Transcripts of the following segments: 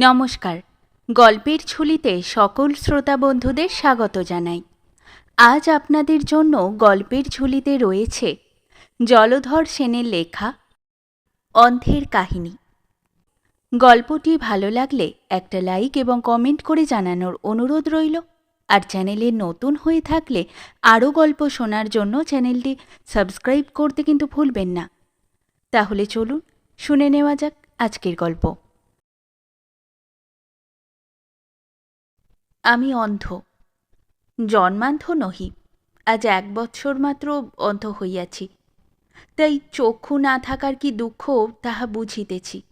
নমস্কার। গল্পের ঝুলিতে সকল শ্রোতা বন্ধুদের স্বাগত জানাই। আজ আপনাদের জন্য গল্পের ঝুলিতে রয়েছে জলধর সেনের লেখা অন্ধের কাহিনী। গল্পটি ভালো লাগলে একটা লাইক এবং কমেন্ট করে জানানোর অনুরোধ রইল। আর চ্যানেলে নতুন হয়ে থাকলে আরও গল্প শোনার জন্য চ্যানেলটি সাবস্ক্রাইব করতে কিন্তু ভুলবেন না। তাহলে চলুন, শুনে নেওয়া যাক আজকের গল্প। আমি অন্ধ। জন্মান্ধ নহি। আজ এক বৎসর মাত্র অন্ধ হইয়াছি। তাই চক্ষু না থাকার কি দুঃখ, তাহা বুঝিতেছি।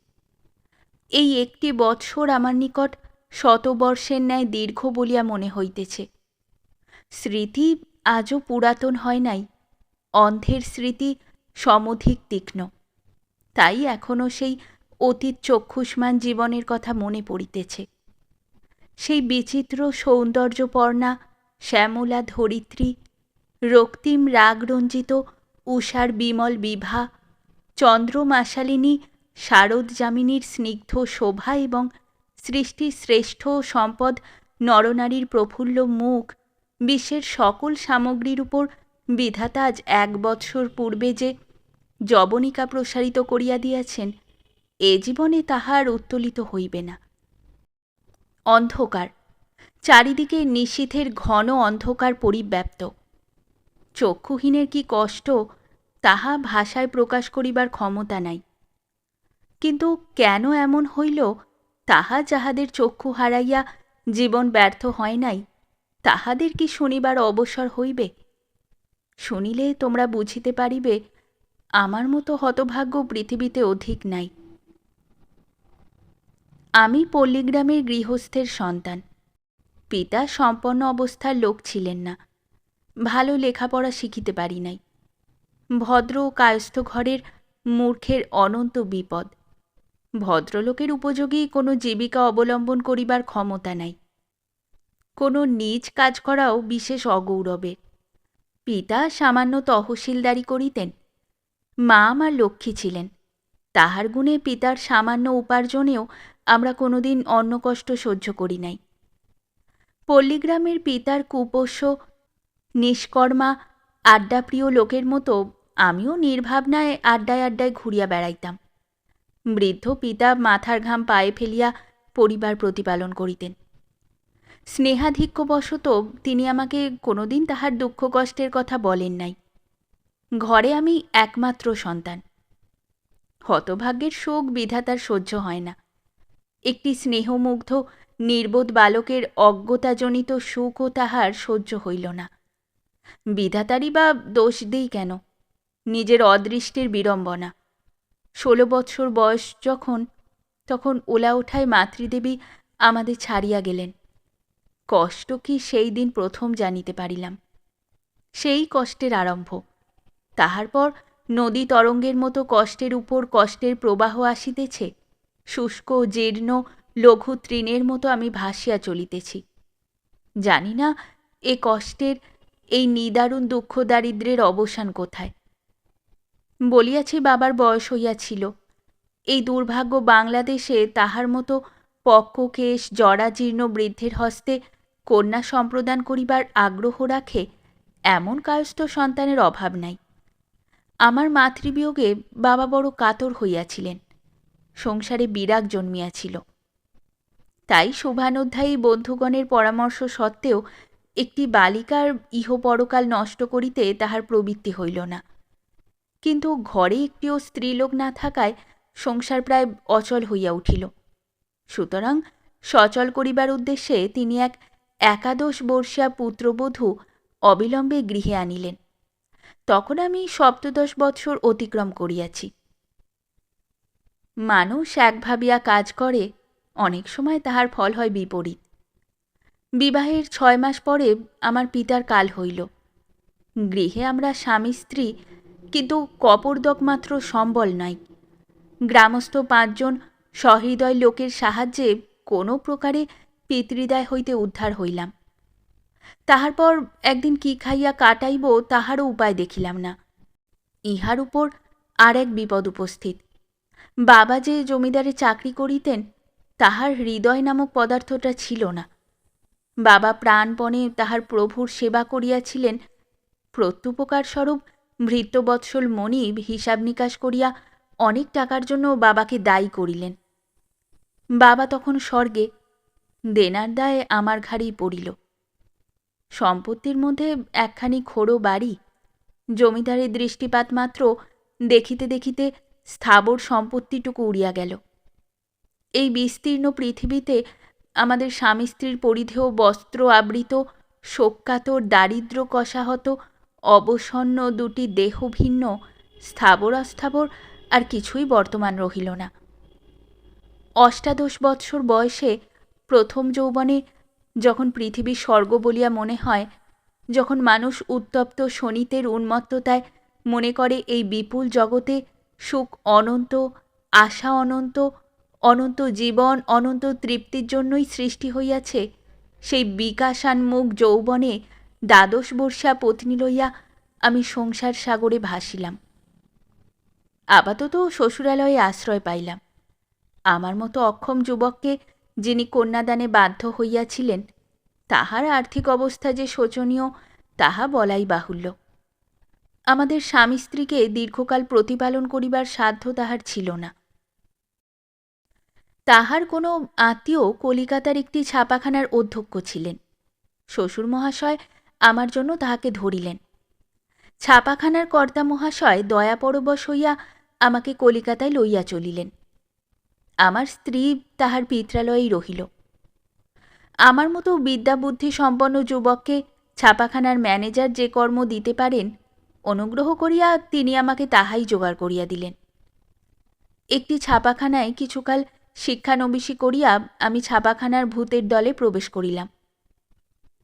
এই একটি বৎসর আমার নিকট শতবর্ষের ন্যায় দীর্ঘ বলিয়া মনে হইতেছে। স্মৃতি আজও পুরাতন হয় নাই। অন্ধের স্মৃতি সমধিক তীক্ষ্ণ। তাই এখনও সেই অতীত চক্ষুষ্মান জীবনের কথা মনে পড়িতেছে। সেই বিচিত্র সৌন্দর্যপর্ণা, শ্যামলা ধরিত্রী, রক্তিম রাগরঞ্জিত, উষার বিমল বিভা, চন্দ্রমাশালিনী, শারদ যামিনীর স্নিগ্ধ শোভা এবং সৃষ্টির শ্রেষ্ঠ সম্পদ নরনারীর প্রফুল্ল মুখ, বিশ্বের সকল সামগ্রীর উপর বিধাতা আজ এক বৎসর পূর্বে যে যবনিকা প্রসারিত করিয়া দিয়াছেন, এ জীবনে তাহার উত্তোলিত হইবে না। অন্ধকার। চারিদিকে নিশীথের ঘন অন্ধকার পরিব্যাপ্ত। চক্ষুহীনের কি কষ্ট, তাহা ভাষায় প্রকাশ করিবার ক্ষমতা নাই। কিন্তু কেন এমন হইল, তাহা যাহাদের চক্ষু হারাইয়া জীবন ব্যর্থ হয় নাই, তাহাদের কি শুনিবার অবসর হইবে? শুনিলে তোমরা বুঝিতে পারিবে, আমার মতো হতভাগ্য পৃথিবীতে অধিক নাই। আমি পল্লীগ্রামের গৃহস্থের সন্তান। পিতা সম্পন্ন অবস্থার লোক ছিলেন না। ভালো লেখাপড়া শিখিতে পারি নাই। ভদ্র ও কায়স্থ ঘরের মূর্খের অনন্ত বিপদ। ভদ্রলোকের উপযোগী কোনো জীবিকা অবলম্বন করিবার ক্ষমতা নাই। কোনো নিজ কাজ করাও বিশেষ অগৌরবের। পিতা সামান্য তহসিলদারি করিতেন। মা আমার লক্ষ্মী ছিলেন। তাহার গুণে পিতার সামান্য উপার্জনেও আমরা কোনোদিন অন্ন কষ্ট সহ্য করি নাই। পল্লীগ্রামের পিতার কুপোষ্য, নিষ্কর্মা, আড্ডাপ্রিয় লোকের মতো আমিও নির্ভাবনায় আড্ডায় আড্ডায় ঘুরিয়া বেড়াইতাম। বৃদ্ধ পিতা মাথার ঘাম পায়ে ফেলিয়া পরিবার প্রতিপালন করিতেন। স্নেহাধিক্যবশত তিনি আমাকে কোনোদিন তাহার দুঃখ কষ্টের কথা বলেন নাই। ঘরে আমি একমাত্র সন্তান। হতভাগ্যের শোক বিধাতার সহ্য হয় না। একটি স্নেহমুগ্ধ, নির্বোধ বালকের অজ্ঞতাজনিত সুখও তাহার সহ্য হইল না। বিধাতারই বা দোষ দিই কেন? নিজের অদৃষ্টির বিড়ম্বনা। ষোলো বৎসর বয়স যখন, তখন ওলা ওঠায় মাতৃদেবী আমাদের ছাড়িয়া গেলেন। কষ্ট কি সেই দিন প্রথম জানিতে পারিলাম। সেই কষ্টের আরম্ভ। তাহার পর নদী তরঙ্গের মতো কষ্টের উপর কষ্টের প্রবাহ আসিতেছে। শুষ্ক, জীর্ণ, লঘু তৃণের মতো আমি ভাসিয়া চলিতেছি। জানি না এ কষ্টের, এই নিদারুণ দুঃখ দারিদ্রের অবসান কোথায়। বলিয়াছি বাবার বয়স হইয়াছিল। এই দুর্ভাগ্য বাংলাদেশে তাহার মতো পক্ককেশ, জরাজীর্ণ বৃদ্ধের হস্তে কন্যা সম্প্রদান করিবার আগ্রহ রাখে এমন কায়স্থ সন্তানের অভাব নাই। আমার মাতৃবিয়োগে বাবা বড় কাতর হইয়াছিলেন। সংসারে বিরাগ জন্মিয়াছিল। তাই শুভানুধ্যায়ী বন্ধুগণের পরামর্শ সত্ত্বেও একটি বালিকার ইহপরকাল নষ্ট করিতে তাহার প্রবৃত্তি হইল না। কিন্তু ঘরে একটিও স্ত্রীলোক না থাকায় সংসার প্রায় অচল হইয়া উঠিল। সুতরাং সচল করিবার উদ্দেশ্যে তিনি এক একাদশ বর্ষিয়া পুত্রবধূ অবিলম্বে গৃহে আনিলেন। তখন আমি সপ্তদশ বৎসর অতিক্রম করিয়াছি। মানুষ এক ভাবিয়া কাজ করে, অনেক সময় তাহার ফল হয় বিপরীত। বিবাহের ছয় মাস পরে আমার পিতার কাল হইল। গৃহে আমরা স্বামী স্ত্রী, কিন্তু কপরদক মাত্র সম্বল নাই। গ্রামস্থ পাঁচজন সহৃদয় লোকের সাহায্যে কোনো প্রকারে পিতৃদায় হইতে উদ্ধার হইলাম। তাহার পর একদিন কি খাইয়া কাটাইব তাহারও উপায় দেখিলাম না। ইহার উপর আর এক বিপদ উপস্থিত। বাবা যে জমিদারে চাকরি করিতেন, তাহার হৃদয় নামক পদার্থটা ছিল না। বাবা প্রাণপণে তাহার প্রভুর সেবা করিয়াছিলেন। প্রত্যুপকার স্বরূপ ভৃত্যবৎসল মনিব হিসাব নিকাশ করিয়া অনেক টাকার জন্য বাবাকে দায়ী করিলেন। বাবা তখন স্বর্গে দেনার দায়ে আমার ঘাড়েই পড়িল। সম্পত্তির মধ্যে একখানি খোড়ো বাড়ি। জমিদারের দৃষ্টিপাত মাত্র দেখিতে দেখিতে স্থাবর সম্পত্তিটুকু উড়িয়া গেল। এই বিস্তীর্ণ পৃথিবীতে আমাদের স্বামী স্ত্রীর পরিধেয় বস্ত্র আবৃত শোকাতর দারিদ্র কষাহত, অবসন্ন দুটি দেহ ভিন্ন, স্থাবর অস্থাবর আর কিছুই বর্তমান রহিল না। অষ্টাদশ বৎসর বয়সে প্রথম যৌবনে যখন পৃথিবী স্বর্গ বলিয়া মনে হয়, যখন মানুষ উত্তপ্ত শনিতের উন্মত্ততায় মনে করে এই বিপুল জগতে সুখ অনন্ত, আশা অনন্ত অনন্ত জীবন, অনন্ত তৃপ্তির জন্যই সৃষ্টি হইয়াছে। সেই বিকাশান্মুখ যৌবনে দ্বাদশ বর্ষা পত্নী লইয়া আমি সংসার সাগরে ভাসিলাম। আপাতত শ্বশুরালয়ে আশ্রয় পাইলাম। আমার মতো অক্ষম যুবককে যিনি কন্যাদানে বাধ্য হইয়াছিলেন, তাহার আর্থিক অবস্থা যে শোচনীয়, তাহা বলাই বাহুল্য। আমাদের স্বামী স্ত্রীকে দীর্ঘকাল প্রতিপালন করিবার সাধ্য তাহার ছিল না। তাহার কোনো আত্মীয় কলিকাতার একটি ছাপাখানার অধ্যক্ষ ছিলেন। শ্বশুর মহাশয় আমার জন্য তাহাকে ধরিলেন। ছাপাখানার কর্তা মহাশয় দয়াপরবশ হইয়া আমাকে কলিকাতায় লইয়া চলিলেন। আমার স্ত্রী তাহার পিত্রালয়েই রহিল। আমার মতো বিদ্যাবুদ্ধি সম্পন্ন যুবককে ছাপাখানার ম্যানেজার যে কর্ম দিতে পারেন অনুগ্রহ করিয়া তিনি আমাকে তাহাই জোগাড় করিয়া দিলেন। একটি ছাপাখানায় কিছুকাল শিক্ষানবিশি করিয়া আমি ছাপাখানার ভূতের দলে প্রবেশ করিলাম।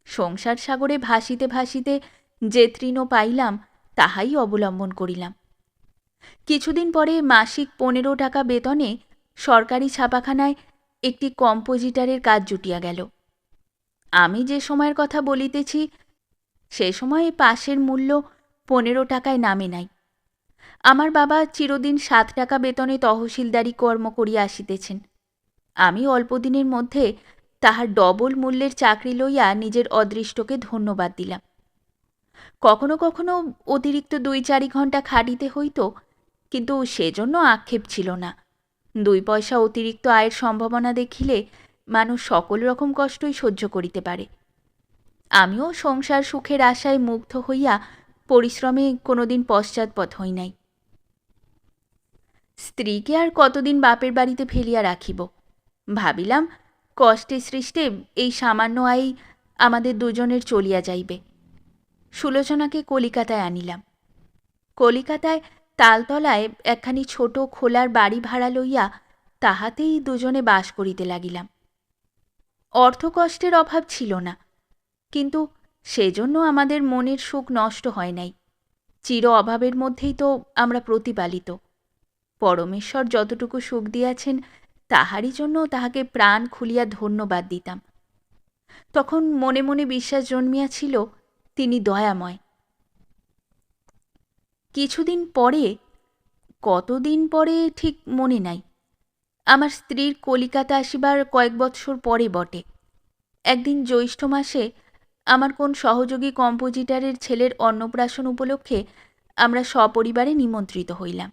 সংসার সাগরে ভাসিতে ভাসিতে যে তৃণ পাইলাম, তাহাই অবলম্বন করিলাম। কিছুদিন পরে মাসিক পনেরো টাকা বেতনে সরকারি ছাপাখানায় একটি কম্পোজিটারের কাজ জুটিয়া গেল। আমি যে সময়ের কথা বলিতেছি, সে সময়ে পাশের মূল্য পনেরো টাকায় নামে নাই। আমার বাবা চিরদিন সাত টাকা বেতনে তহসিলদারি কর্ম করিয়া আসিতেছেন। আমি অল্পদিনের মধ্যে তাহার ডবল মূল্যের চাকরি লইয়া নিজের অদৃষ্টকে ধন্যবাদ দিলাম। কখনো কখনো অতিরিক্ত দুই চারি ঘণ্টা খাটিতে হইত, কিন্তু সেজন্য আক্ষেপ ছিল না। দুই পয়সা অতিরিক্ত আয়ের সম্ভাবনা দেখিলে মানুষ সকল রকম কষ্টই সহ্য করিতে পারে। আমিও সংসার সুখের আশায় মুগ্ধ হইয়া পরিশ্রমে কোনোদিন পশ্চাৎপদ হই নাই। স্ত্রীকে আর কতদিন বাপের বাড়িতে ফেলিয়া রাখিব? ভাবিলাম, কষ্টে সৃষ্টে এই সামান্য আয়ই আমাদের দুজনের চলিয়া যাইবে। সুলোচনাকে কলিকাতায় আনিলাম। কলিকাতায় তালতলায় একখানি ছোট খোলার বাড়ি ভাড়া লইয়া তাহাতেই দুজনে বাস করিতে লাগিলাম। অর্থকষ্টের অভাব ছিল না, কিন্তু সেজন্য আমাদের মনের সুখ নষ্ট হয় নাই। চির অভাবের মধ্যেই তো আমরা প্রতিপালিত। পরমেশ্বর যতটুকু সুখ দিয়াছেন, তাহারই জন্য তাহাকে প্রাণ খুলিয়া ধন্যবাদ দিতাম। তখন মনে মনে বিশ্বাস জন্মিয়াছিল, তিনি দয়াময়। কিছুদিন পরে, কতদিন পরে ঠিক মনে নাই। আমার স্ত্রীর কলিকাতা আসিবার কয়েক বৎসর পরে বটে। একদিন জ্যৈষ্ঠ মাসে আমার কোন সহযোগী কম্পোজিটারের ছেলের অন্নপ্রাশন উপলক্ষে আমরা সপরিবারে নিমন্ত্রিত হইলাম।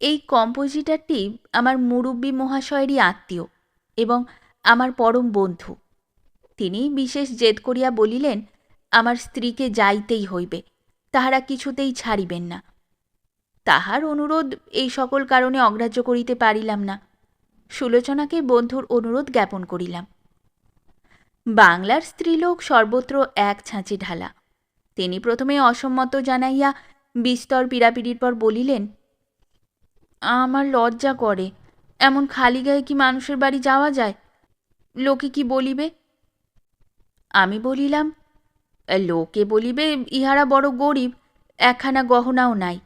এই কম্পোজিটারটি আমার মুরব্বী মহাশয়েরই আত্মীয় এবং আমার পরম বন্ধু। তিনি বিশেষ জেদ করিয়া বলিলেন, আমার স্ত্রীকে যাইতেই হইবে, তাহারা কিছুতেই ছাড়িবেন না। তাহার অনুরোধ এই সকল কারণে অগ্রাহ্য করিতে পারিলাম না। সুলোচনাকে বন্ধুর অনুরোধ জ্ঞাপন করিলাম। বাংলার স্ত্রীলোক সর্বত্র এক ছাঁচে ঢালা। তিনি প্রথমে অসম্মত জানাইয়া বিস্তর পীড়াপিড়ির পর বলিলেন, আমার লজ্জা করে, এমন খালি গায়ে কি মানুষের বাড়ি যাওয়া যায়? লোকে কি বলিবে? আমি বলিলাম, লোকে বলিবে, ইহারা বড় গরিব, একখানা গহনাও নাই,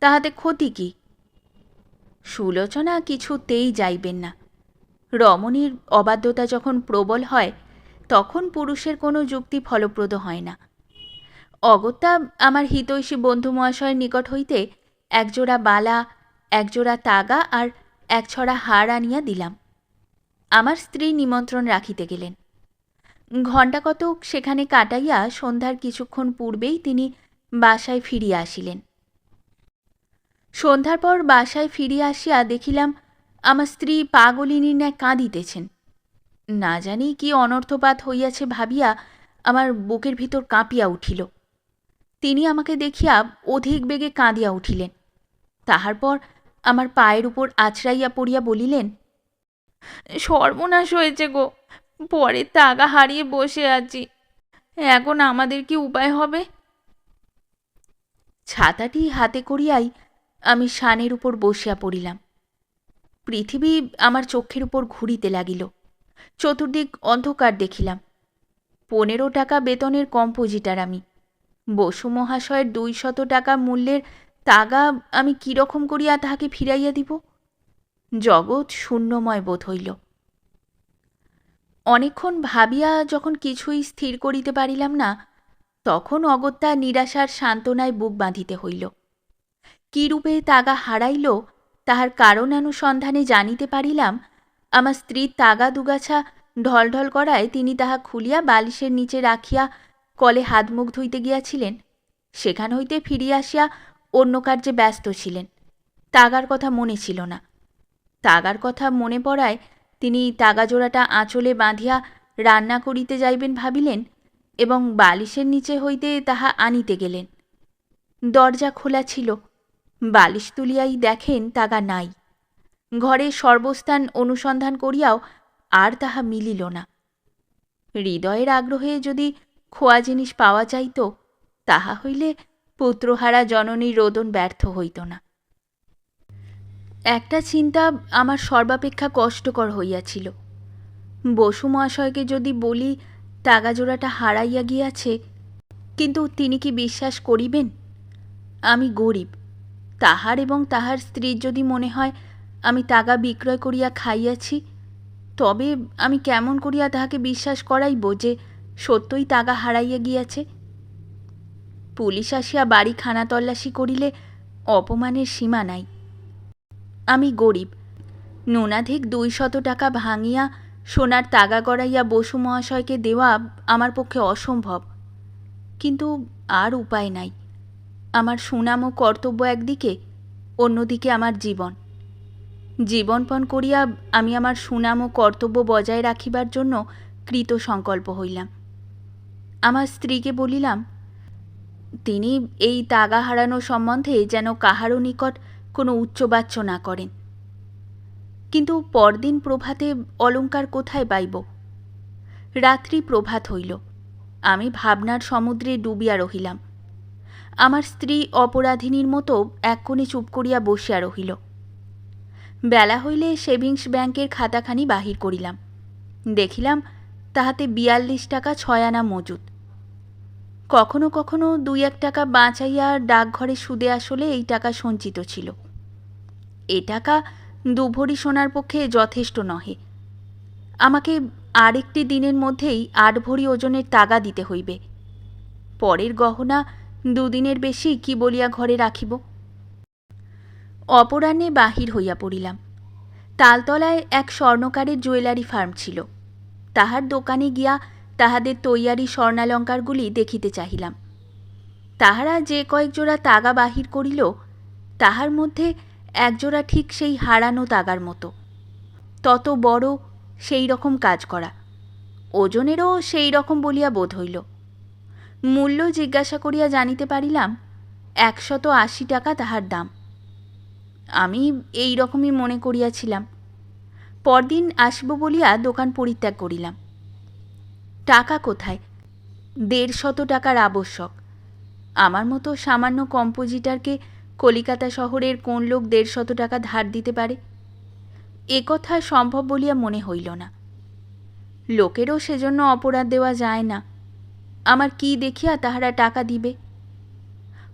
তাহাতে ক্ষতি কি? সুলোচনা কিছুতেই যাইবেন না। রমণীর অবাধ্যতা যখন প্রবল হয় তখন পুরুষের কোনো যুক্তি ফলপ্রদ হয় না। অগত্যা আমার হিতৈষী বন্ধু মহাশয়ের নিকট হইতে একজোড়া বালা, একজোড়া তাগা আর এক ছড়া হার আনিয়া দিলাম। আমার স্ত্রী নিমন্ত্রণ রাখিতে গেলেন। ঘণ্টা কতক সেখানে কাটাইয়া সন্ধ্যার কিছুক্ষণ পূর্বেই তিনি বাসায় ফিরিয়া আসিলেন। সন্ধ্যার পর বাসায় ফিরিয়া আসিয়া দেখিলাম আমার স্ত্রী পাগলিনীর ন্যায় কাঁদিতেছেন। না জানি কি অনর্থপাত হইয়াছে ভাবিয়া আমার বুকের ভিতর কাঁপিয়া উঠিল। তিনি আমাকে দেখিয়া অধিক বেগে কাঁদিয়া উঠিলেন। তাহার পর আমার পায়ের উপর আছড়াইয়া পড়িয়া বলিলেন, সর্বনাশ হয়েছে গো, পরে তাগা হারিয়ে বসে আছি। এখন আমাদের কি উপায় হবে? ছাতাটি হাতে করিয়াই আমি শানের উপর বসিয়া পড়িলাম। পৃথিবী আমার চক্ষের উপর ঘুরিতে লাগিল। চতুর্দিক অন্ধকার দেখিলাম। পনেরো টাকা বেতনের কম্পোজিটার আমি। বসু মহাশয়ের দুই শত টাকা মূল্যের তাগা আমি কীরকম করিয়া তাহাকে ফিরাইয়া দিব? জগৎ শূন্যময় বোধ হইল। অনেকক্ষণ ভাবিয়া যখন কিছুই স্থির করিতে পারিলাম না, তখন অগত্যা নিরাশার সান্ত্বনায় বুক বাঁধিতে হইল। কিরূপে তাগা হারাইল, তাহার কারণানুসন্ধানে জানিতে পারিলাম আমার স্ত্রীর তাগা দুগাছা ঢলঢল করায় তিনি তাহা খুলিয়া বালিশের নিচে রাখিয়া কলে হাত মুখ ধুইতে গিয়াছিলেন। সেখান হইতে ফিরিয়া আসিয়া অন্য কার্যে ব্যস্ত ছিলেন। তাগার কথা মনে ছিল না। তাগার কথা মনে পড়ায় তিনি তাগাজোড়াটা আঁচলে বাঁধিয়া রান্না করিতে যাইবেন ভাবিলেন এবং বালিশের নিচে হইতে তাহা আনিতে গেলেন। দরজা খোলা ছিল। বালিশ তুলিয়াই দেখেন তাগা নাই। ঘরে সর্বস্থান অনুসন্ধান করিয়াও আর তাহা মিলিল না। হৃদয়ের আগ্রহে যদি খোয়া জিনিস পাওয়া যাইত, তাহা হইলে পুত্রহারা জননীর রোদন ব্যর্থ হইত না। একটা চিন্তা আমার সর্বাপেক্ষা কষ্টকর হইয়াছিল। বসু মহাশয়কে যদি বলি, তাগাজোড়াটা হারাইয়া গিয়াছে, কিন্তু তিনি কি বিশ্বাস করিবেন? আমি গরিব, তাহার এবং তাহার স্ত্রীর যদি মনে হয় আমি তাগা বিক্রয় করিয়া খাইয়াছি, তবে আমি কেমন করিয়া তাহাকে বিশ্বাস করাইব যে সত্যই তাগা হারাইয়া গিয়াছে? পুলিশ আসিয়া বাড়ি খানা তল্লাশি করিলে অপমানের সীমা নাই। আমি গরিব, নুনাধিক দুই শত টাকা ভাঙিয়া সোনার তাগা গড়াইয়া বসু মহাশয়কে দেওয়া আমার পক্ষে অসম্ভব। কিন্তু আর উপায় নাই। আমার সুনাম ও কর্তব্য একদিকে, অন্যদিকে আমার জীবন। জীবনপণ করিয়া আমি আমার সুনাম ও কর্তব্য বজায় রাখিবার জন্য কৃত সংকল্প হইলাম। আমার স্ত্রীকে বলিলাম, তিনি এই তাগা হারানো সম্বন্ধে যেন কাহারও নিকট কোনো উচ্চবাচ্য না করেন। কিন্তু পরদিন প্রভাতে অলঙ্কার কোথায় পাইব? রাত্রি প্রভাত হইল, আমি ভাবনার সমুদ্রে ডুবিয়া রহিলাম। আমার স্ত্রী অপরাধিনীর মতো এক কোণে চুপ করিয়া বসিয়া রহিল। বেলা হইলে সেভিংস ব্যাংকের খাতাখানি বাহির করিলাম। দেখিলাম তাহাতে বিয়াল্লিশ টাকা ছয় আনা মজুদ কখনো কখনো দুই এক টাকা বাঁচাইয়া ডাকঘরে সুদে আসলে এই টাকা সঞ্চিত ছিল। এ টাকা দুভরি সোনার পক্ষে যথেষ্ট নহে। আমাকে আরেকটি দিনের মধ্যেই আট ভরি ওজনের তাগা দিতে হইবে। পরের গহনা দুদিনের বেশি কি বলিয়া ঘরে রাখিব? অপরাহ্নে বাহির হইয়া পড়িলাম। তালতলায় এক স্বর্ণকারের জুয়েলারি ফার্ম ছিল। তাহার দোকানে গিয়া তাহাদের তৈয়ারি স্বর্ণালঙ্কারগুলি দেখিতে চাহিলাম। তাহারা যে কয়েক জোড়া তাগা বাহির করিল, তাহার মধ্যে একজোড়া ঠিক সেই হারানো তাগার মতো। তত বড় সেই রকম কাজ করা, ওজনেরও সেই রকম বলিয়া বোধ হইল। মূল্য জিজ্ঞাসা করিয়া জানিতে পারিলাম, একশত আশি টাকা তাহার দাম। আমি এই রকমই মনে করিয়াছিলাম। পরদিন আসব বলিয়া দোকান পরিত্যাগ করিলাম। টাকা কোথায়? দেড় শত টাকার আবশ্যক। আমার মতো সামান্য কম্পোজিটারকে কলিকাতা শহরের কোন লোক দেড় শত টাকা ধার দিতে পারে? এ কথা সম্ভব বলিয়া মনে হইল না। লোকেরও সেজন্য অপরাধ দেওয়া যায় না। আমার কি দেখিয়া তাহারা টাকা দিবে?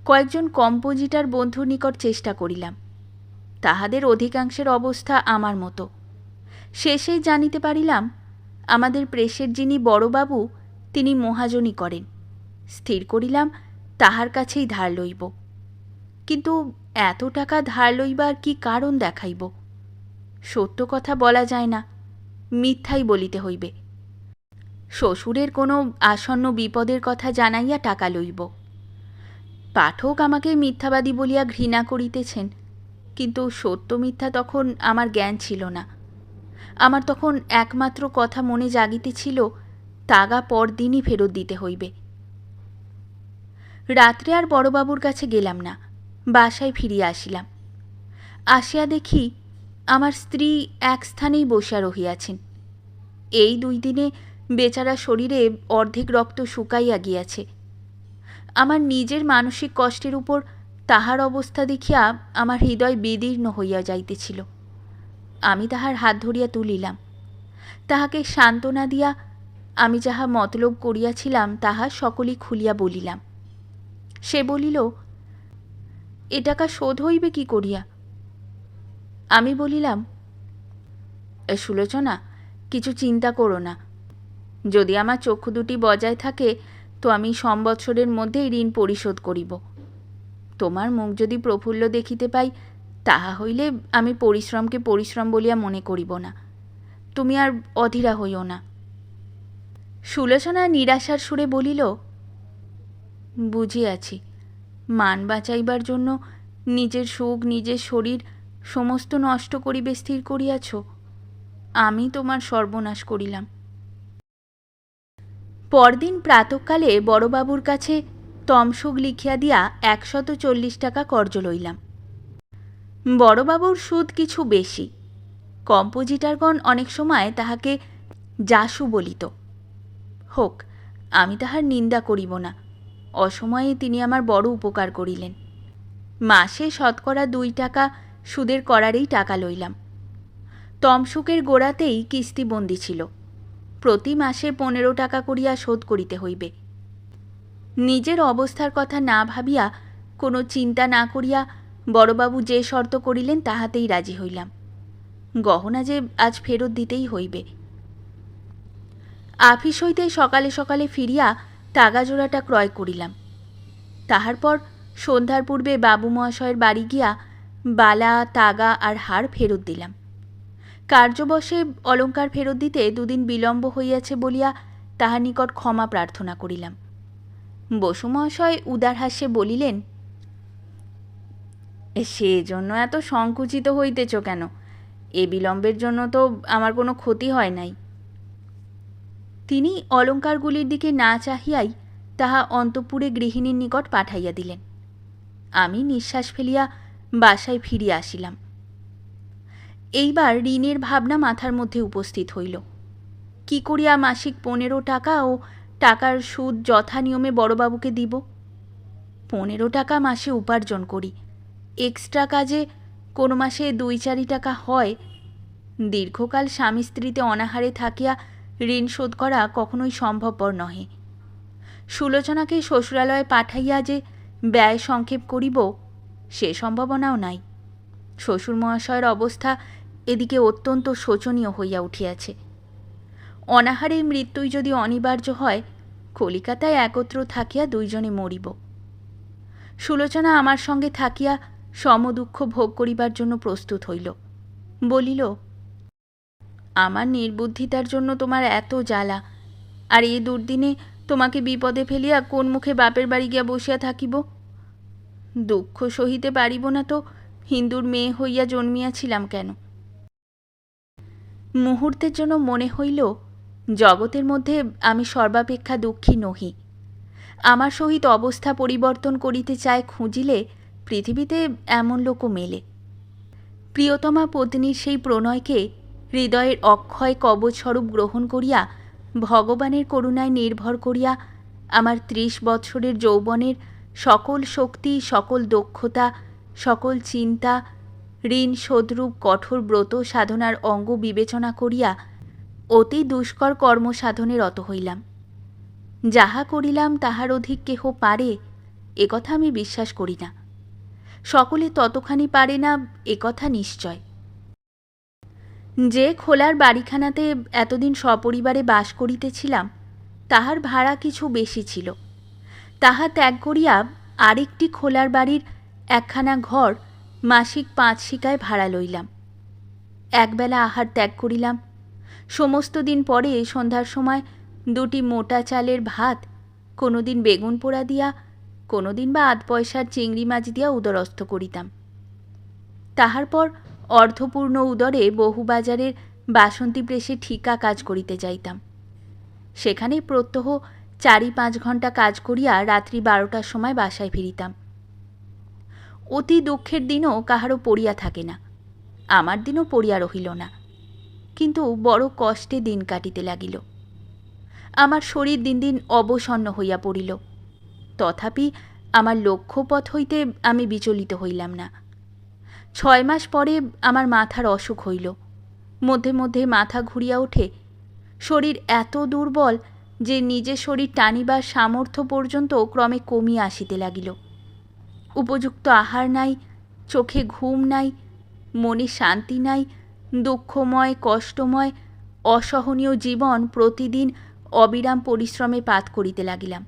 কয়েকজন কম্পোজিটার বন্ধুর নিকট চেষ্টা করিলাম। তাহাদের অধিকাংশের অবস্থা আমার মতো। শেষেই জানিতে পারিলাম, আমাদের প্রেসের যিনি বড়বাবু, তিনি মহাজনী করেন। স্থির করিলাম, তাহার কাছেই ধার লইব। কিন্তু এত টাকা ধার লইবার কি কারণ দেখাইব? সত্য কথা বলা যায় না, মিথ্যাই বলিতে হইবে। শ্বশুরের কোনো আসন্ন বিপদের কথা জানাইয়া টাকা লইব। পাঠক আমাকে মিথ্যাবাদী বলিয়া ঘৃণা করিতেছেন। কিন্তু সত্য মিথ্যা তখন আমার জ্ঞান ছিল না। আমার তখন একমাত্র কথা মনে জাগিতেছিল তাগা পরদিনই ফেরত দিতে হইবে। রাত্রে আর বড়বাবুর কাছে গেলাম না, বাসায় ফিরিয়া আসিলাম। আসিয়া দেখি আমার স্ত্রী এক স্থানেই বসিয়া রহিয়াছেন। এই দুই দিনে বেচারা শরীরে অর্ধেক রক্ত শুকাইয়া গিয়াছে। আমার নিজের মানসিক কষ্টের উপর তাহার অবস্থা দেখিয়া আমার হৃদয় বিদীর্ণ হইয়া যাইতেছিল। আমি তাহার হাত ধরিয়া তুলিলাম। তাহাকে সান্ত্বনা দিয়া আমি যাহা মতলব করিয়াছিলাম তাহা সকলেই খুলিয়া বলিলাম। সে বলিল এ টাকা শোধ হইবে কি করিয়া? আমি বলিলাম "এ, সুলোচনা কিছু চিন্তা করো না। যদি আমার চক্ষু দুটি বজায় থাকে তো আমি সম্বৎসরের মধ্যেই ঋণ পরিশোধ করিব। তোমার মুখ যদি প্রফুল্ল দেখিতে পাই, তাহা হইলে আমি পরিশ্রমকে পরিশ্রম বলিয়া মনে করিব না। তুমি আর অধীরা হইও না। সুলোচনা নিরাশার সুরে বলিল, বুঝিয়াছি, মান বাঁচাইবার জন্য নিজের সুখ, নিজের শরীর সমস্ত নষ্ট করিবে, স্থির করিয়াছ। আমি তোমার সর্বনাশ করিলাম। পরদিন প্রাতকালে বড়বাবুর কাছে তমসুক লিখিয়া দিয়া একশত চল্লিশ টাকা কর্জ লইলাম। বড়বাবুর সুদ কিছু বেশি। কম্পোজিটারগণ অনেক সময় তাহাকে জাসু বলিত। হোক, আমি তাহার নিন্দা করিব না। অসময়ে তিনি আমার বড় উপকার করিলেন। মাসে শতকরা দুই টাকা সুদের করারেই টাকা লইলাম। তমসুকের গোড়াতেই কিস্তিবন্দি ছিল। প্রতি মাসে পনেরো টাকা করিয়া শোধ করিতে হইবে। নিজের অবস্থার কথা না ভাবিয়া, কোনো চিন্তা না করিয়া বড়বাবু যে শর্ত করিলেন তাহাতেই রাজি হইলাম। গহনা যে আজ ফেরত দিতেই হইবে। আফিস হইতে সকালে সকালে ফিরিয়া তাগাজোড়াটা ক্রয় করিলাম। তাহার পর সন্ধ্যার পূর্বে বাবু মহাশয়ের বাড়ি গিয়া বালা, তাগা আর হার ফেরত দিলাম। কার্যবশে অলঙ্কার ফেরত দিতে দুদিন বিলম্ব হইয়াছে বলিয়া তাহার নিকট ক্ষমা প্রার্থনা করিলাম। বসু মহাশয় উদার হাস্যে বলিলেন সে জন্য এত সংকুচিত হইতেছ কেন? এ বিলম্বের জন্য তো আমার কোনো ক্ষতি হয় নাই তিনি অলঙ্কারগুলির দিকে না চাহিয়াই তাহা অন্তপুরে গৃহিণীর নিকট পাঠাইয়া দিলেন। আমি নিঃশ্বাস ফেলিয়া বাসায় ফিরিয়া আসিলাম। এইবার ঋণের ভাবনা মাথার মধ্যে উপস্থিত হইল। কি করিয়া মাসিক পনেরো টাকা ও টাকার সুদ যথা নিয়মে বড়বাবুকে দিব। পনেরো টাকা মাসে উপার্জন করি। এক্সট্রা কাজে কোনো মাসে দুই চারি টাকা হয়। দীর্ঘকাল স্বামী স্ত্রীতে অনাহারে থাকিয়া ঋণ শোধ করা কখনোই সম্ভবপর নহে। সুলোচনাকে শ্বশুরালয়ে পাঠাইয়া যে ব্যয় সংক্ষেপ করিব, সে সম্ভাবনাও নাই। শ্বশুর মহাশয়ের অবস্থা এদিকে অত্যন্ত শোচনীয় হইয়া উঠিয়াছে। অনাহারে মৃত্যুই যদি অনিবার্য হয় কলিকাতায় একত্র থাকিয়া দুইজনে মরিব। সুলোচনা আমার সঙ্গে থাকিয়া সমদুঃখ ভোগ করিবার জন্য প্রস্তুত হইল। বলিল, আমার নির্বুদ্ধিতার জন্য তোমার এত জ্বালা, আর এই দুর্দিনে তোমাকে বিপদে ফেলিয়া কোন মুখে বাপের বাড়ি গিয়া বসিয়া থাকিব? দুঃখ সহিতে পারিব না তো, হিন্দুর মেয়ে হইয়া জন্মিয়াছিলাম কেন? মুহূর্তের জন্য মনে হইল জগতের মধ্যে আমি সর্বাপেক্ষা দুঃখী নহি। আমার সহিত অবস্থা পরিবর্তন করিতে চায় খুঁজিলে পৃথিবীতে এমন লোকও মেলে। প্রিয়তমা পত্নীর সেই প্রণয়কে হৃদয়ের অক্ষয় কবচস্বরূপ গ্রহণ করিয়া ভগবানের করুণায় নির্ভর করিয়া আমার ত্রিশ বৎসরের যৌবনের সকল শক্তি, সকল দক্ষতা, সকল চিন্তা, ঋণ শোধরূপ কঠোর ব্রত সাধনার অঙ্গ বিবেচনা করিয়া অতি দুষ্কর কর্ম সাধনে রত হইলাম। যাহা করিলাম, তাহার অধিক কেহ পারে একথা আমি বিশ্বাস করি না। সকলে ততখানি পারে না একথা নিশ্চয়। যে খোলার বাড়িখানাতে এতদিন সপরিবারে বাস করিতেছিলাম, তাহার ভাড়া কিছু বেশি ছিল। তাহা ত্যাগ করিয়া আরেকটি খোলার বাড়ির একখানা ঘর মাসিক পাঁচ শিকায় ভাড়া লইলাম। একবেলা আহার ত্যাগ করিলাম সমস্ত দিন পরে সন্ধ্যার সময় দুটি মোটা চালের ভাত কোনো দিন বেগুন পোড়া দিয়া কোনো দিন বা আধ পয়সার চিংড়ি মাছ দিয়া উদরস্থ করিতাম। তাহার পর অর্ধপূর্ণ উদরে বহু বাজারের বাসন্তী প্রেসে ঠিকা কাজ করিতে যাইতাম। সেখানে প্রত্যহ চারি পাঁচ ঘণ্টা কাজ করিয়া রাত্রি বারোটার সময় বাসায় ফিরিতাম। অতি দুঃখের দিনও কাহারও পড়িয়া থাকে না। আমার দিনও পড়িয়া রহিল না। কিন্তু বড় কষ্টে দিন কাটিতে লাগিল। আমার শরীর দিন দিন অবসন্ন হইয়া পড়িল। তথাপি আমার লক্ষ্যপথ হইতে আমি বিচলিত হইলাম না। ছয় মাস পরে আমার মাথার অসুখ হইল। মধ্যে মধ্যে মাথা ঘুরিয়া ওঠে। শরীর এত দুর্বল যে নিজের শরীর টানিবার সামর্থ্য পর্যন্ত ক্রমে কমিয়া আসিতে লাগিল। উপযুক্ত আহার নাই, চোখে ঘুম নাই, মনে শান্তি নাই দুঃখময়, কষ্টময়, অসহনীয় জীবন প্রতিদিন অবিরাম পরিশ্রমে পাত করিতে লাগিলাম।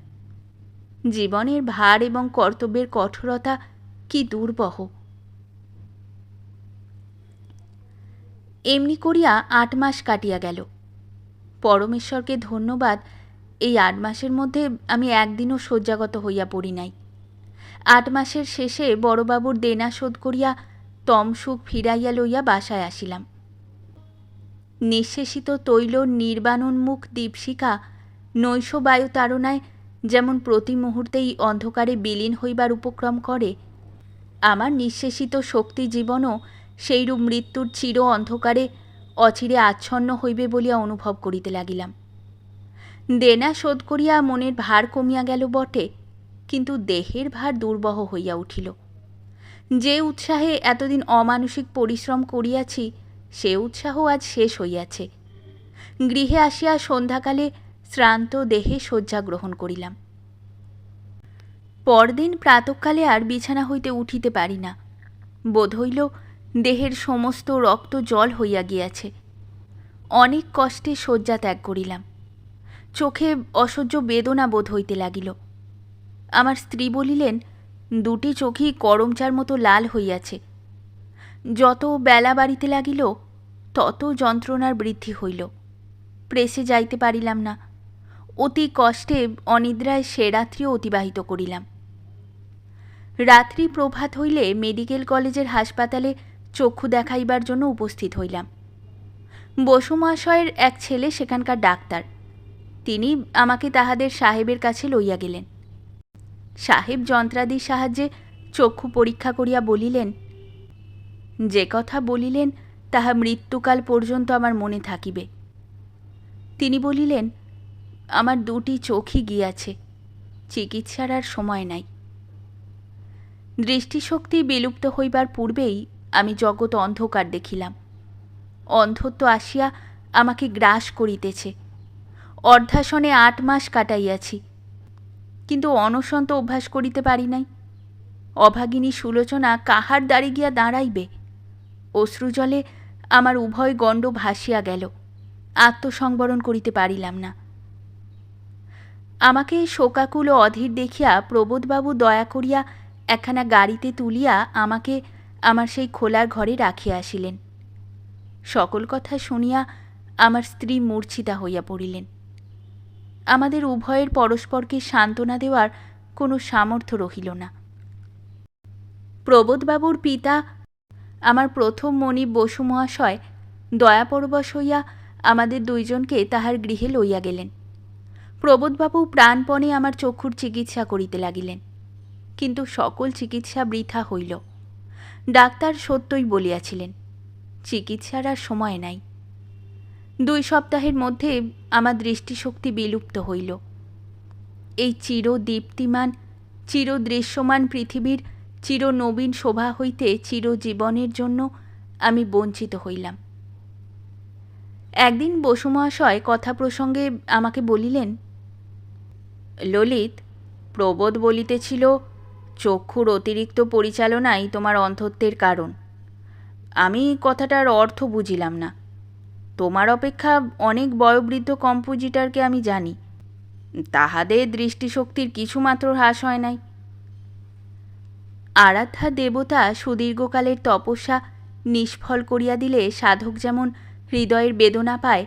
জীবনের ভার এবং কর্তব্যের কঠোরতা কি দুর্বহ। এমনি করিয়া আট মাস কাটিয়া গেল। পরমেশ্বরকে ধন্যবাদ, এই আট মাসের মধ্যে আমি একদিনও শয্যাগত হইয়া পড়ি নাই। আট মাসের শেষে বড়বাবুর দেনা শোধ করিয়া তমসুখ ফিরাইয়া লইয়া বাসায় আসিলাম। নিঃশেষিত তৈল নির্বাণোন্মুখ দীপশিখা নৈশ বায়ু তাড়নায় যেমন প্রতি মুহূর্তেই অন্ধকারে বিলীন হইবার উপক্রম করে, আমার নিঃশেষিত শক্তি জীবনও সেইরূপ মৃত্যুর চির অন্ধকারে অচিরে আচ্ছন্ন হইবে বলিয়া অনুভব করিতে লাগিলাম। দেনা শোধ করিয়া মনের ভার কমিয়া গেল বটে, কিন্তু দেহের ভার দুর্বহ হইয়া উঠিল। যে উৎসাহে এতদিন অমানসিক পরিশ্রম করিয়াছি সে উৎসাহ আজ শেষ হইয়াছে। গৃহে আসিয়া সন্ধ্যাকালে শ্রান্ত দেহে শয্যা গ্রহণ করিলাম। পরদিন প্রাতকালে আর বিছানা হইতে উঠিতে পারি না। বোধ হইল দেহের সমস্ত রক্ত জল হইয়া গিয়াছে। অনেক কষ্টে শয্যা ত্যাগ করিলাম। চোখে অসহ্য বেদনা বোধ হইতে লাগিল। আমার স্ত্রী বলিলেন, দুটি চোখই করমচার মতো লাল হইয়াছে। যত বেলা বাড়িতে লাগিল, তত যন্ত্রণার বৃদ্ধি হইল। প্রেসে যাইতে পারিলাম না। অতি কষ্টে অনিদ্রায় সে রাত্রিও অতিবাহিত করিলাম। রাত্রি প্রভাত হইলে মেডিকেল কলেজের হাসপাতালে চক্ষু দেখাইবার জন্য উপস্থিত হইলাম। বসু মহাশয়ের এক ছেলে সেখানকার ডাক্তার। তিনি আমাকে তাহাদের সাহেবের কাছে লইয়া গেলেন। সাহেব যন্ত্রাদির সাহায্যে চক্ষু পরীক্ষা করিয়া বলিলেন যে কথা বলিলেন, তাহা মৃত্যুকাল পর্যন্ত আমার মনে থাকিবে। তিনি বলিলেন, আমার দুটি চোখই গিয়াছে, চিকিৎসার আর সময় নাই। দৃষ্টিশক্তি বিলুপ্ত হইবার পূর্বেই আমি জগৎ অন্ধকার দেখিলাম। অন্ধত্ব আসিয়া আমাকে গ্রাস করিতেছে। অর্ধাসনে আট মাস কাটাইয়াছি, কিন্তু অনসন্ত অভ্যাস করিতে পারি নাই। অভাগিনী সুলোচনা কাহার দ্বারে গিয়া দাঁড়াইবে? অশ্রুজলে আমার উভয় গণ্ড ভাসিয়া গেল। আত্মসংবরণ করিতে পারিলাম না। আমাকে শোকাকুল ও অধীর দেখিয়া প্রবোধবাবু দয়া করিয়া একখানা গাড়িতে তুলিয়া আমাকে আমার সেই খোলার ঘরে রাখিয়া আসিলেন। সকল কথা শুনিয়া আমার স্ত্রী মূর্ছিতা হইয়া পড়িলেন। আমাদের উভয়ের পরস্পরকে সান্ত্বনা দেওয়ার কোনো সামর্থ্য রহিল না। প্রবোধবাবুর পিতা আমার প্রথম মণি বসু মহাশয় দয়াপরবশ হইয়া আমাদের দুইজনকে তাহার গৃহে লইয়া গেলেন। প্রবোধবাবু প্রাণপণে আমার চক্ষুর চিকিৎসা করিতে লাগিলেন। কিন্তু সকল চিকিৎসা বৃথা হইল। ডাক্তার সত্যই বলিয়াছিলেন, চিকিৎসার আর সময় নাই। দুই সপ্তাহের মধ্যে আমার দৃষ্টিশক্তি বিলুপ্ত হইল। এই চির দীপ্তিমান চির দৃশ্যমান পৃথিবীর চির নবীন শোভা হইতে চিরজীবনের জন্য আমি বঞ্চিত হইলাম। একদিন বসু মহাশয় কথা প্রসঙ্গে আমাকে বলিলেন, ললিত, প্রবোধ বলিতেছিল, চক্ষুর অতিরিক্ত পরিচালনাই তোমার অন্ধত্বের কারণ। আমি কথাটার অর্থ বুঝিলাম না। তোমার অপেক্ষা অনেক বয়োবৃদ্ধ কম্পোজিটারকে আমি জানি। তাহাদের দৃষ্টিশক্তির কিছুমাত্র হ্রাস হয় নাই। আরাধ্যা দেবতা সুদীর্ঘকালের তপস্যা নিষ্ফল করিয়া দিলে সাধক যেমন হৃদয়ের বেদনা পায়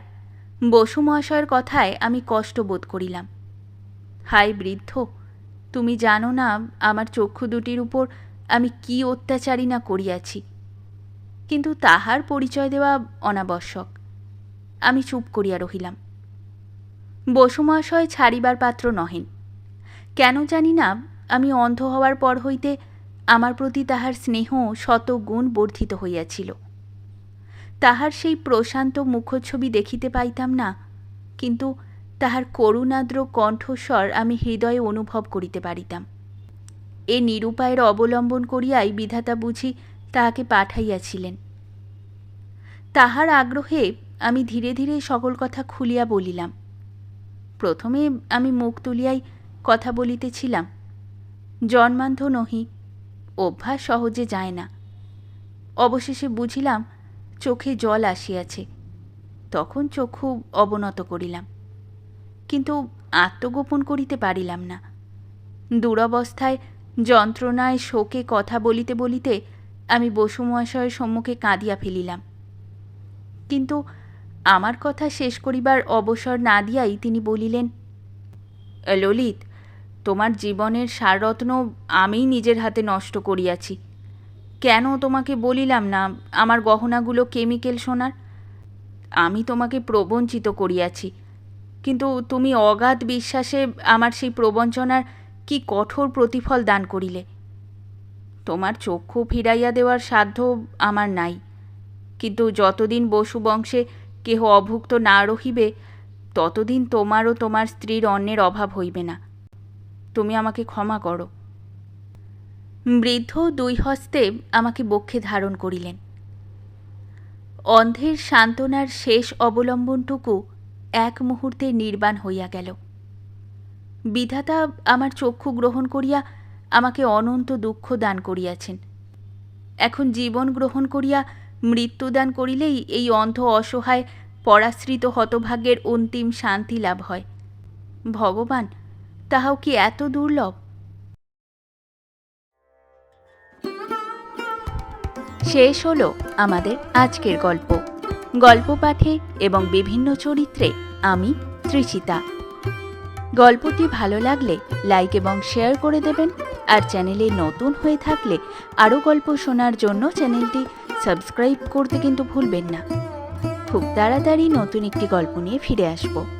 বসু মহাশয়ের কথায় আমি কষ্ট বোধ করিলাম। হাই বৃদ্ধ, তুমি জানো না আমার চক্ষু দুটির উপর আমি কি অত্যাচারী না করিয়াছি। কিন্তু তাহার পরিচয় দেওয়া অনাবশ্যক। আমি চুপ করিয়া রহিলাম। বসু মহাশয় ছাড়িবার পাত্র নহেন। কেন জানি না আমি অন্ধ হওয়ার পর হইতে আমার প্রতি তাহার স্নেহ শত গুণ বর্ধিত হইয়াছিল। তাহার সেই প্রশান্ত মুখচ্ছবি দেখিতে পাইতাম না, কিন্তু তাহার করুণাদ্র কণ্ঠস্বর আমি হৃদয়ে অনুভব করিতে পারিতাম। এ নিরুপায়ের অবলম্বন করিয়াই বিধাতা বুঝি তাহাকে পাঠাইয়াছিলেন। তাহার আগ্রহে আমি ধীরে ধীরে সকল কথা খুলিয়া বলিলাম। প্রথমে আমি মুখ তুলিয়াই কথা বলিতেছিলাম, জন্মান্ধ নহি অভ্যাস সহজে যায় না। অবশেষে বুঝিলাম, চোখে জল আসিয়াছে। তখন চক্ষু অবনত করিলাম। কিন্তু আত্মগোপন করিতে পারিলাম না। দুরবস্থায়, যন্ত্রণায় শোকে কথা বলিতে বলিতে আমি বসু মহাশয়ের সম্মুখে কাঁদিয়া ফেলিলাম। কিন্তু আমার কথা শেষ করিবার অবসর না দিয়াই তিনি বলিলেন, ললিত তোমার জীবনের সাররত্ন আমিই নিজের হাতে নষ্ট করিয়াছি। কেন তোমাকে বলিলাম না আমার গহনাগুলো কেমিক্যাল সোনার? আমি তোমাকে প্রবঞ্চিত করিয়াছি, কিন্তু তুমি অগাধ বিশ্বাসে আমার সেই প্রবঞ্চনার কি কঠোর প্রতিফল দান করিলে? তোমার চক্ষু ফিরাইয়া দেওয়ার সাধ্য আমার নাই, কিন্তু যতদিন বসু বংশে কেহ অভুক্ত না রহিবে, ততদিন তোমার ও তোমার স্ত্রীর অন্যের অভাব হইবে না। তুমি আমাকে ক্ষমা করো। বৃদ্ধ দুই হস্তে আমাকে বক্ষে ধারণ করিলেন। অন্ধের সান্ত্বনার শেষ অবলম্বনটুকু এক মুহূর্তে নির্বাণ হইয়া গেল। বিধাতা আমার চক্ষু গ্রহণ করিয়া আমাকে অনন্ত দুঃখ দান করিয়াছেন। এখন জীবন গ্রহণ করিয়া মৃত্যুদান করিলেই এই অন্ধ অসহায়, পরাশ্রিত হতভাগ্যের অন্তিম শান্তি লাভ হয়। ভগবান তাহাও কি এত দুর্লভ? শেষ হলো আমাদের আজকের গল্প। গল্প পাঠে এবং বিভিন্ন চরিত্রে আমি ত্রিচিতা। গল্পটি ভালো লাগলে লাইক এবং শেয়ার করে দেবেন আর চ্যানেলে নতুন হয়ে থাকলে আরও গল্প শোনার জন্য চ্যানেলটি সাবস্ক্রাইব করতে কিন্তু ভুলবেন না। খুব তাড়াতাড়ি নতুন একটি গল্প নিয়ে ফিরে আসব।